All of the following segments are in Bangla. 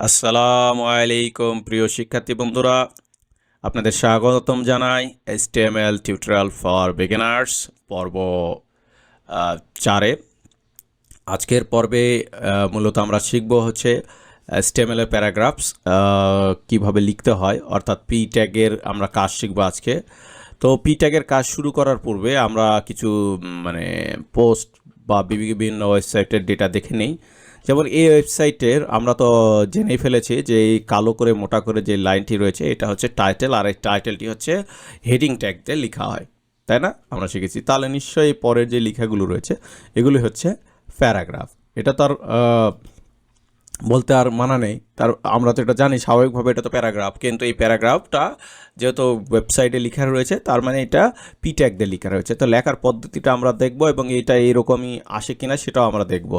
আসসালামু আলাইকুম, প্রিয় শিক্ষার্থী বন্ধুরা। আপনাদের স্বাগতম জানাই এসটিএমএল টিউটোরিয়াল ফর বিগিনার্স পর্ব চারে। আজকের পর্বে মূলত আমরা শিখব হচ্ছে এসটিএমএল এর প্যারাগ্রাফস কীভাবে লিখতে হয়, অর্থাৎ পি ট্যাগের আমরা কাজ শিখব আজকে। তো পি ট্যাগের কাজ শুরু করার পূর্বে আমরা কিছু মানে পোস্ট বা বিভিন্ন ওয়েবসাইটের ডেটা দেখে নেই। যেমন এই ওয়েবসাইটের আমরা তো জেনেই ফেলেছি যে এই কালো করে মোটা করে যে লাইনটি রয়েছে, এটা হচ্ছে টাইটেল আর এই টাইটেলটি হচ্ছে হেডিং ট্যাগ দিয়ে লেখা হয়। তাই না? আমরা শিখেছি। তাহলে নিশ্চয়ই পরের যে লেখাগুলো রয়েছে, এগুলি হচ্ছে প্যারাগ্রাফ। এটা তার বলতে আর মানা নেই। তার, আমরা তো এটা জানি, স্বাভাবিকভাবে এটা তো প্যারাগ্রাফ। কিন্তু এই প্যারাগ্রাফটা যেহেতু ওয়েবসাইটে লেখা রয়েছে, তার মানে এটা পি ট্যাগ দিয়ে লেখা রয়েছে। তো লেখার পদ্ধতিটা আমরা দেখব এবং এটা এরকমই আসে কিনা সেটাও আমরা দেখব।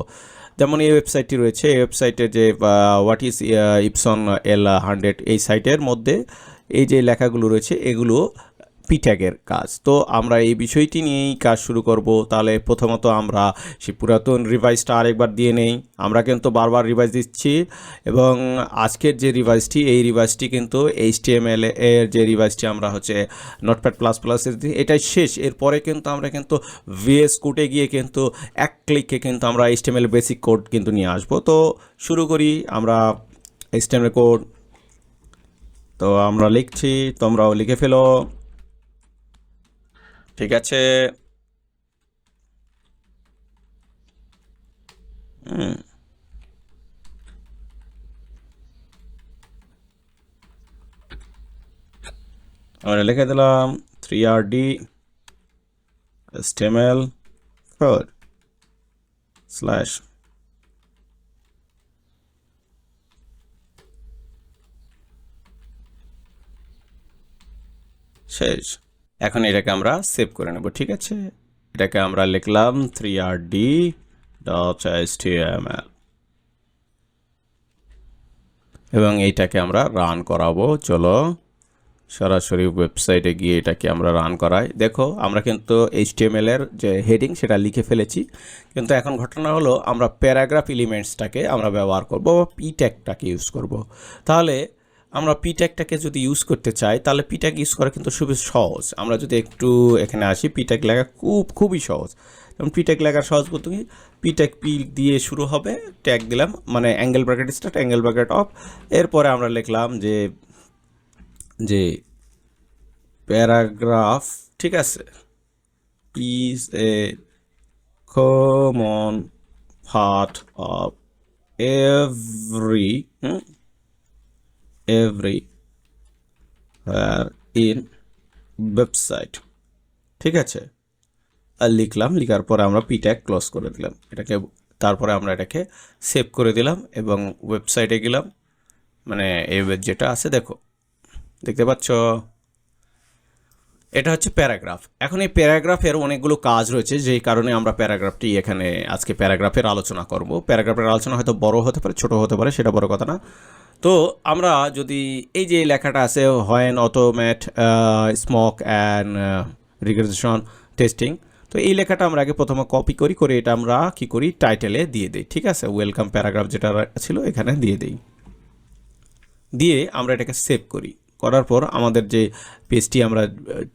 যেমন এই ওয়েবসাইটটি রয়েছে, এই ওয়েবসাইটে যে what is Epson L hundred এই সাইটের মধ্যে এই যে লেখাগুলো রয়েছে, এগুলো পিট্যাগের কাজ। তো আমরা এই বিষয়টি নিয়েই কাজ শুরু করব। তাহলে প্রথমত আমরা সেই পুরাতন রিভাইসটা আরেকবার দিয়ে নেই। আমরা কিন্তু বারবার রিভাইস দিচ্ছি এবং আজকের যে রিভাইসটি এই রিভাইসটি কিন্তু এইচটিএমএল এর যে রিভাইসটি আমরা হচ্ছে নোটপ্যাড প্লাস প্লাসের এটাই শেষ। এরপরে কিন্তু আমরা কিন্তু ভিএস কোডে গিয়ে কিন্তু এক ক্লিকে কিন্তু আমরা এইচটিএমএল বেসিক কোড কিন্তু নিয়ে আসব। তো শুরু করি আমরা এইচটিএমএল কোড তো আমরা লিখছি, তোমরাও লিখে ফেলো। ঠিক আছে? হুম। আমরা লিখে দিলাম থ্রি আর ডি স্টেমেল ফোর স্ল্যাশ শেষ। এখন এটাকে আমরা সেভ করে নেব, ঠিক আছে? এটাকে আমরা লিখলাম three R D dot L এবং এইটাকে আমরা রান করাবো, চলো সরাসরি ওয়েবসাইটে গিয়ে এটাকে আমরা রান করাই। দেখো, আমরা কিন্তু এইচটিএমএল এর যে হেডিং সেটা লিখে ফেলেছি, কিন্তু এখন ঘটনা হলো আমরা প্যারাগ্রাফ এলিমেন্টসটাকে আমরা ব্যবহার করব বা পি ট্যাগটাকে ইউজ করব। তাহলে আমরা পি ট্যাগটাকে যদি ইউজ করতে চাই, তাহলে পি ট্যাগ ইউজ করা কিন্তু খুবই সহজ। আমরা যদি একটু এখানে আসি পি ট্যাগ লেখা খুব, খুবই সহজ। যেমন পি ট্যাগ লেখার সহজ বলতে কি পি ট্যাগ পি দিয়ে শুরু হবে ট্যাগ দিলাম মানে angle bracket start angle bracket of এরপরে আমরা লিখলাম যে যে প্যারাগ্রাফ, ঠিক আছে? Is a common part of every every in website ঠিক আছে? আর লিখলাম, লিখার পরে আমরা পি ট্যাগ ক্লোজ করে দিলাম। এটাকে, তারপরে আমরা এটাকে সেভ করে দিলাম এবং ওয়েবসাইটে গেলাম। মানে এই যেটা আছে, দেখো। দেখতে পাচ্ছ? এটা হচ্ছে প্যারাগ্রাফ। এখন এই প্যারাগ্রাফের অনেকগুলো কাজ রয়েছে, যেই কারণে আমরা প্যারাগ্রাফটি এখানে আজকে প্যারাগ্রাফের আলোচনা করব। প্যারাগ্রাফের আলোচনা হয়তো বড় হতে পারে, ছোট হতে পারে, সেটা বড় কথা না। তো আমরা যদি এই যে লেখাটা আছে when automate smoke and regression testing তো এই লেখাটা আমরা আগে প্রথমে কপি করি, করে এটা আমরা কি করি টাইটেলে দিয়ে দিই, ঠিক আছে? ওয়েলকাম প্যারাগ্রাফ যেটা ছিল এখানে দিয়ে দিই। দিয়ে আমরা এটাকে সেভ করি। করার পর আমাদের যে পেজটি আমরা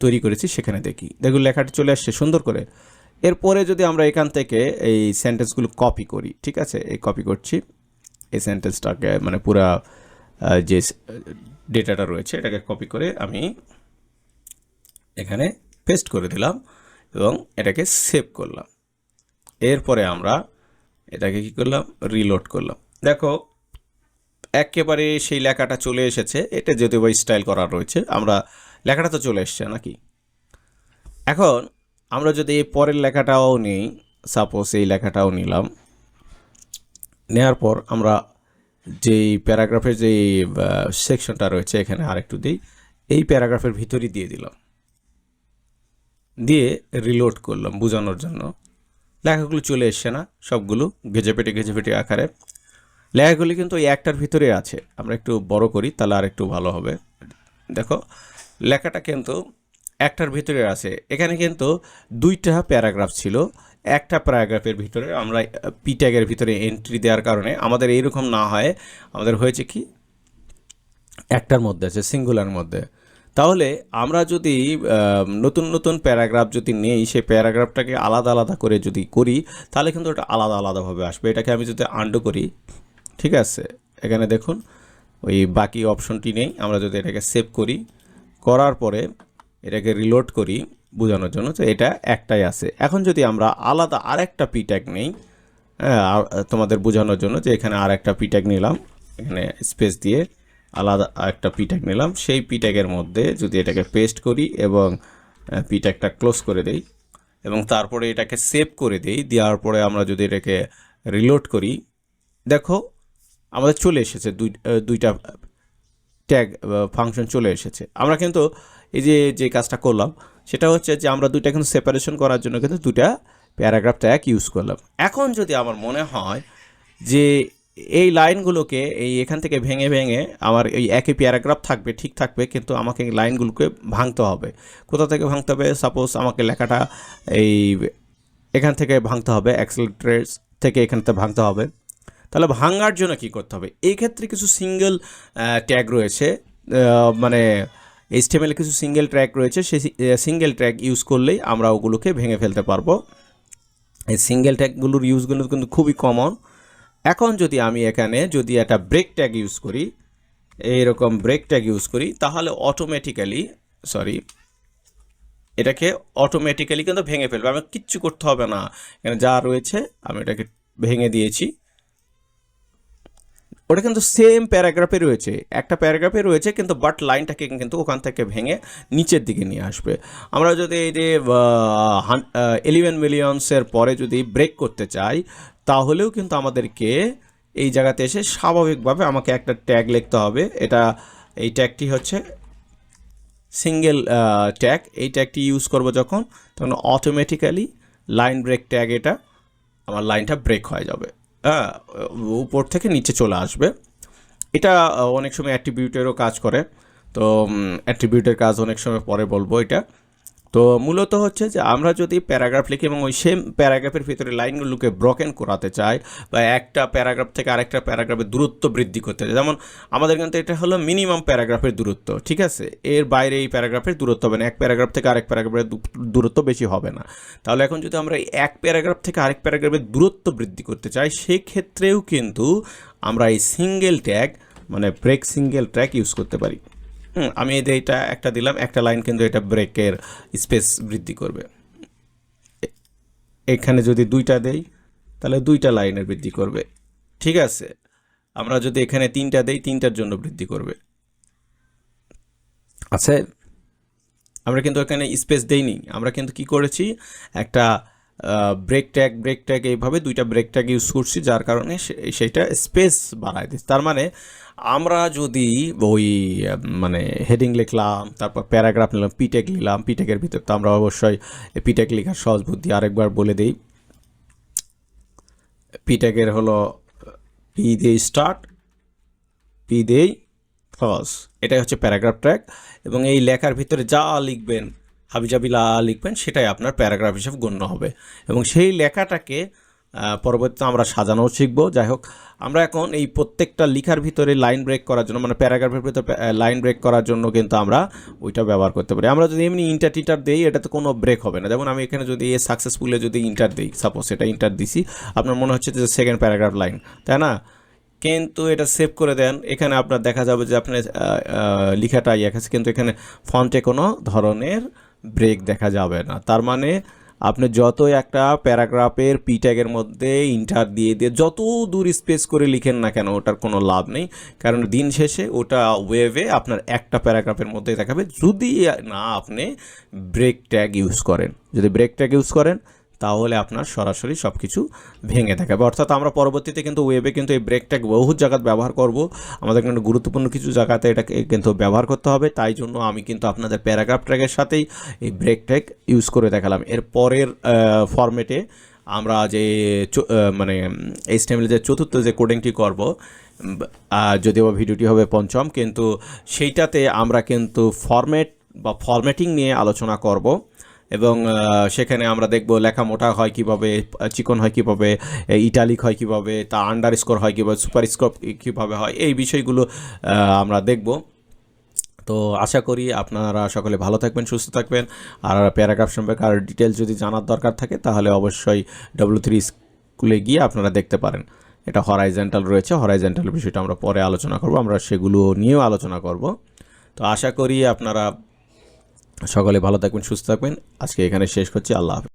তৈরি করেছি সেখানে দেখি। দেখুন, লেখাটি চলে আসছে সুন্দর করে। এরপরে যদি আমরা এখান থেকে এই সেন্টেন্সগুলো কপি করি, ঠিক আছে? এই কপি করছি। এই সেন্টেন্সটাকে মানে পুরা যে ডেটাটা রয়েছে, এটাকে কপি করে আমি এখানে পেস্ট করে দিলাম এবং এটাকে সেভ করলাম। এরপরে আমরা এটাকে কি করলাম? রিলোড করলাম। দেখো, একেবারে সেই লেখাটা চলে এসেছে। এটা যদিও বা স্টাইল করা রয়েছে, আমরা, লেখাটা তো চলে এসছে নাকি? এখন, আমরা যদি এই পরের লেখাটাও নিই সাপোজ এই লেখাটাও নিলাম। নেওয়ার পর আমরা যেই প্যারাগ্রাফের যেই সেকশনটা রয়েছে এখানে আরেকটু দিই, এই প্যারাগ্রাফের ভিতরই দিয়ে দিলাম। দিয়ে রিলোড করলাম বোঝানোর জন্য। লেখাগুলো চলে এসছে না, সবগুলো গেজে পেটে পেটে আকারে। লেখাগুলি কিন্তু ওই একটার ভিতরে আছে, আমরা একটু বড় করি তাহলে আর একটু ভালো হবে। দেখো, লেখাটা কিন্তু একটার ভিতরে আছে। এখানে কিন্তু দুইটা প্যারাগ্রাফ ছিল একটা প্যারাগ্রাফের ভিতরে আমরা পি ট্যাগের ভিতরে এন্ট্রি দেওয়ার কারণে আমাদের এইরকম না হয়। আমাদের হয়েছে কি? একটার মধ্যে আছে সিঙ্গুলার মধ্যে। তাহলে আমরা যদি নতুন নতুন প্যারাগ্রাফ যদি নেই, সেই প্যারাগ্রাফটাকে আলাদা আলাদা করে যদি করি, তাহলে কিন্তু ওটা আলাদা আলাদাভাবে আসবে। এটাকে আমি যদি আন্ডু করি, ঠিক আছে? এখানে দেখুন, ওই বাকি অপশনটি নেই। আমরা যদি এটাকে সেভ করি, করার পরে এটাকে রিলোড করি বোঝানোর জন্য। তো এটা একটাই আছে। এখন যদি আমরা আলাদা আরেকটা পি ট্যাগ নেই তোমাদের বোঝানোর জন্য যে এখানে আর একটা পি ট্যাগ নিলাম, এখানে স্পেস দিয়ে আলাদা একটা পি ট্যাগ নিলাম, সেই পি ট্যাগের মধ্যে যদি এটাকে পেস্ট করি এবং পি ট্যাগটা ক্লোজ করে দেই এবং তারপরে এটাকে সেভ করে দেই, দেওয়ার পরে আমরা যদি এটাকে রিলোড করি, দেখো আমাদের চলে এসেছে দুই দুইটা ট্যাগ ফাংশন চলে এসেছে। আমরা কিন্তু এই যে যে কাজটা করলাম সেটা হচ্ছে যে আমরা দুইটা কিন্তু সেপারেশন করার জন্য কিন্তু দুইটা প্যারাগ্রাফ ট্যাগ ইউজ করলাম। এখন যদি আমার মনে হয় যে এই লাইনগুলোকে এই এখান থেকে ভেঙে ভেঙে আমার এই একই প্যারাগ্রাফ থাকবে, ঠিক থাকবে, কিন্তু আমাকে এই লাইনগুলোকে ভাঙতে হবে। কোথা থেকে ভাঙতে হবে? সাপোজ আমাকে লেখাটা এই এখান থেকে ভাঙতে হবে অ্যাক্সেলেট্রেস থেকে এখান থেকে ভাঙতে হবে। তাহলে ভাঙার জন্য কি করতে হবে? এই ক্ষেত্রে কিছু সিঙ্গেল ট্যাগ রয়েছে মানে এইচটিএমএল কিছু সিঙ্গেল ট্র্যাক রয়েছে, সেই সিঙ্গেল ট্র্যাক ইউজ করলেই আমরা ওগুলোকে ভেঙে ফেলতে পারব। এই সিঙ্গেল ট্যাগগুলোর ইউজগুলো কিন্তু খুবই কমন এখন যদি আমি এখানে যদি একটা ব্রেক ট্যাগ ইউজ করি, এইরকম ব্রেক ট্যাগ ইউজ করি, তাহলে অটোমেটিক্যালি সরি এটাকে অটোমেটিক্যালি কিন্তু ভেঙে ফেলবে। আমি কিচ্ছু করতে হবে না। এখানে যা রয়েছে, আমি এটাকে ভেঙে দিয়েছি। ওটা কিন্তু সেম প্যারাগ্রাফে রয়েছে। একটা প্যারাগ্রাফে রয়েছে, কিন্তু বাট লাইনটাকে কিন্তু ওখান থেকে ভেঙে নিচের দিকে নিয়ে আসবে। আমরা যদি এই যে এলিভেন মিলিয়নসের পরে যদি ব্রেক করতে চাই, তাহলেও কিন্তু আমাদেরকে এই জায়গাতে এসে স্বাভাবিকভাবে আমাকে একটা ট্যাগ লিখতে হবে। এটা, এই ট্যাগটি হচ্ছে সিঙ্গেল ট্যাগ এই ট্যাগটি ইউজ করব যখন, তখন অটোমেটিক্যালি লাইন ব্রেক ট্যাগ এটা, আমার লাইনটা ব্রেক হয়ে যাবে। উপর থেকে নিচে চলে আসবে। এটা, অনেক সময় অ্যাট্রিবিউটেরও কাজ করে। তো অ্যাট্রিবিউটের কাজ অনেক সময় পরে বলব এটা। তো মূলত হচ্ছে যে আমরা যদি প্যারাগ্রাফ লিখি এবং ওই সেম প্যারাগ্রাফের ভিতরে লাইনগুলোকে ব্রকেন করাতে চাই বা একটা প্যারাগ্রাফ থেকে আরেকটা প্যারাগ্রাফের দূরত্ব বৃদ্ধি করতে চাই, যেমন আমাদের কিন্তু এটা হলো মিনিমাম প্যারাগ্রাফের দূরত্ব, ঠিক আছে? এর বাইরে এই প্যারাগ্রাফের দূরত্ব হবে না, এক প্যারাগ্রাফ থেকে আরেক প্যারাগ্রাফের দূরত্ব বেশি হবে না। তাহলে এখন যদি আমরা এক প্যারাগ্রাফ থেকে আরেক প্যারাগ্রাফের দূরত্ব বৃদ্ধি করতে চাই, সেক্ষেত্রেও কিন্তু আমরা এই সিঙ্গেল ট্যাগ মানে ব্রেক সিঙ্গেল ট্র্যাক ইউজ করতে পারি। হুম, আমি এই এটা একটা দিলাম একটা লাইন কিন্তু এটা ব্রেকের স্পেস বৃদ্ধি করবে। এখানে যদি দুইটা দেই তাহলে দুইটা লাইনের বৃদ্ধি করবে। ঠিক আছে? আমরা যদি এখানে তিনটা দেই তিনটার জন্য বৃদ্ধি করবে। আছে আমরা কিন্তু এখানে স্পেস দেইনি। আমরা কিন্তু কি করেছি? একটা ব্রেক ট্যাগ ব্রেক ট্যাগ এইভাবে দুইটা ব্রেক ট্যাগ ইউজ করছি, যার কারণে সে- সেইটা স্পেস বাড়ায় দিচ্ছে। তার মানে আমরা যদি ওই মানে হেডিং লিখলাম, তারপর প্যারাগ্রাফ নিলাম পিটেক নিলাম পিটেকের ভিতর তো আমরা অবশ্যই পিটেক লেখার সহজ বুদ্ধি আরেকবার বলে দিই। পিটেকের হলো পি দিয়ে স্টার্ট পি দেই ক্লজ এটাই হচ্ছে প্যারাগ্রাফ ট্র্যাক এবং এই লেখার ভিতরে যা লিখবেন হাবিজাবিলা লিখবেন সেটাই আপনার প্যারাগ্রাফ হিসেবে গণ্য হবে। এবং সেই লেখাটাকে পরবর্তীতে আমরা সাজানোও শিখব। যাই হোক আমরা এখন এই প্রত্যেকটা লেখার ভিতরে লাইন ব্রেক করার জন্য মানে প্যারাগ্রাফের ভিতরে লাইন ব্রেক করার জন্য কিন্তু আমরা ওইটা ব্যবহার করতে পারি। আমরা যদি এমনি ইন্টার টিটার দিই এটাতে কোনো ব্রেক হবে না। যেমন আমি এখানে যদি এ সাকসেসফুলে যদি ইন্টার দিই সাপোজ এটা ইন্টার দিছি আপনার মনে হচ্ছে যে সেকেন্ড প্যারাগ্রাফ লাইন তাই না? কিন্তু এটা সেভ করে দেন। এখানে আপনার দেখা যাবে যে আপনার আহ, ইয়ে কিন্তু এখানে ফন্টে কোনো ধরনের ব্রেক দেখা যাবে না। তার মানে আপনি যত একটা প্যারাগ্রাফের পিট্যাগের মধ্যে ইন্টার দিয়ে দিয়ে যত দূর স্পেস করে লিখেন না কেন, ওটার কোনো লাভ নেই। কারণ দিন শেষে ওটা ওয়েভে আপনার একটা প্যারাগ্রাফের মধ্যে দেখাবে। যদি না আপনি ব্রেক ট্যাগ ইউজ করেন। যদি ব্রেক ট্যাগ ইউজ করেন তাহলে আপনার সরাসরি সব কিছু ভেঙে দেখাবে অর্থাৎ আমরা পরবর্তীতে কিন্তু ওয়েবে কিন্তু এই ব্রেক ট্যাগ বহু জায়গায় ব্যবহার করব। আমাদের কিন্তু গুরুত্বপূর্ণ কিছু জায়গাতে এটাকে কিন্তু ব্যবহার করতে হবে। তাই জন্য আমি কিন্তু আপনাদের প্যারাগ্রাফ ট্র্যাগের সাথেই এই ব্রেক ট্যাগ ইউজ করে দেখালাম। এর পরের ফরম্যাটে আমরা যে মানে এইচটিএমএল যে চতুর্থ যে কোডিংটি করব যদিও ভিডিওটি হবে পঞ্চম, কিন্তু সেইটাতে আমরা কিন্তু ফরম্যাট বা ফরম্যাটিং নিয়ে আলোচনা করব। এবং সেখানে আমরা দেখব লেখা মোটা হয় কীভাবে, চিকন হয় কীভাবে ইটালিক হয় কীভাবে, তা আন্ডার স্কোর হয় কীভাবে সুপার স্কোর কীভাবে হয়, এই বিষয়গুলো আমরা দেখব। তো আশা করি আপনারা সকলে ভালো থাকবেন, সুস্থ থাকবেন। আর প্যারাগ্রাফ সম্পর্কে আর ডিটেলস যদি জানার দরকার থাকে, তাহলে অবশ্যই ডব্লিউ থ্রি স্কুলে গিয়ে আপনারা দেখতে পারেন। এটা হরাইজেন্টাল রয়েছে হরাইজেন্টাল বিষয়টা আমরা পরে আলোচনা করব, আমরা সেগুলো নিয়েও আলোচনা করব। তো আশা করি আপনারা সকলে ভালো থাকবেন সুস্থ থাকবেন। আজকে এখানে শেষ করছি। আল্লাহ হাফেজ।